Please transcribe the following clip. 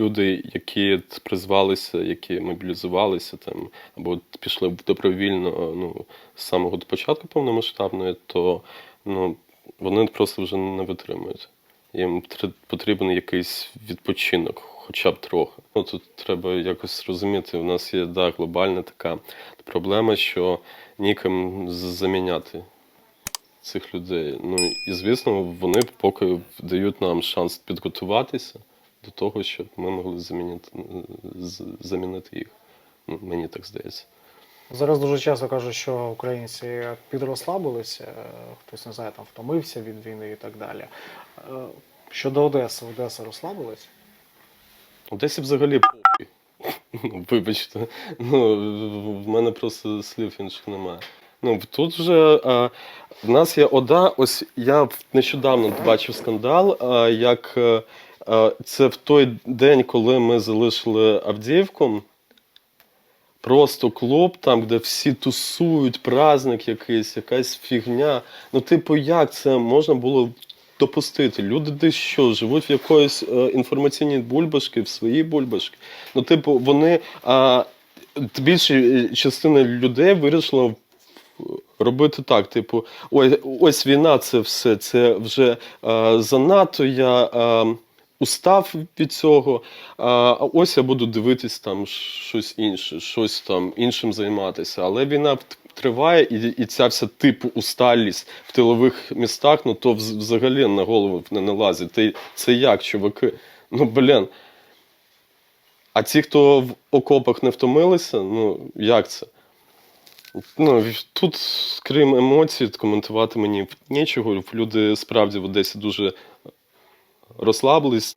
люди, які призвалися, які мобілізувалися там або пішли добровільно ну, з самого початку повномасштабної, то ну, вони просто вже не витримують. Їм потрібен якийсь відпочинок, хоча б трохи. Ну, тут треба якось розуміти, у нас є да, глобальна така проблема, що ніким заміняти цих людей. Ну і звісно, вони поки дають нам шанс підготуватися до того, щоб ми могли замінити, замінити їх. Ну, мені так здається. Зараз дуже часто кажуть, що українці підрослабилися, е, хтось не знаю, там втомився від війни і так далі. Е, Щодо Одеси, Одеса розслабилась? Одесі взагалі похуй. Ну, Вибачте. Ну, в мене просто слів інших немає. Ну, тут вже а, в нас є ОДА. Ось я нещодавно бачив скандал, а, як е, це в той день, коли ми залишили Авдіївку. Просто клуб, там, де всі тусують, праздник якийсь, якась фігня. Ну, типу, як це можна було допустити? Люди десь що, живуть в якоїсь е, інформаційній бульбашки, в своїй бульбашки. Ну, типу, вони а, більша е, частина людей вирішила робити так: типу, ой, ось війна, це все, це вже е, занадто. Я е, устав від цього. А ось я буду дивитись там щось інше, щось там іншим займатися. Але війна триває, і, і ця вся типу усталість в тилових містах, ну то взагалі на голову не налазить. Ти, це як, чуваки? Ну, блін. А ті, хто в окопах не втомилися, ну як це? Ну, тут, крім емоцій, коментувати мені нічого. Люди справді в Одесі дуже розслабились.